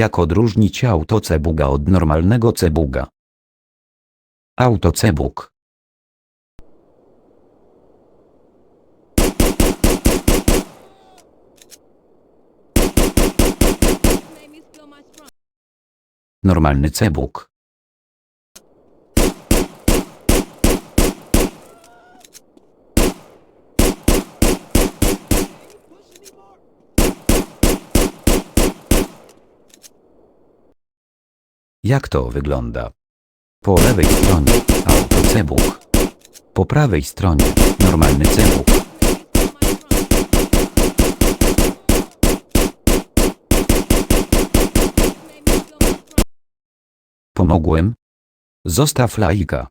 Jak odróżnić autocebuga od normalnego cebuga? Autocebug. Normalny cebuk. Jak to wygląda? Po lewej stronie autocebuk. Po prawej stronie normalny cebuk. Pomogłem? Zostaw lajka.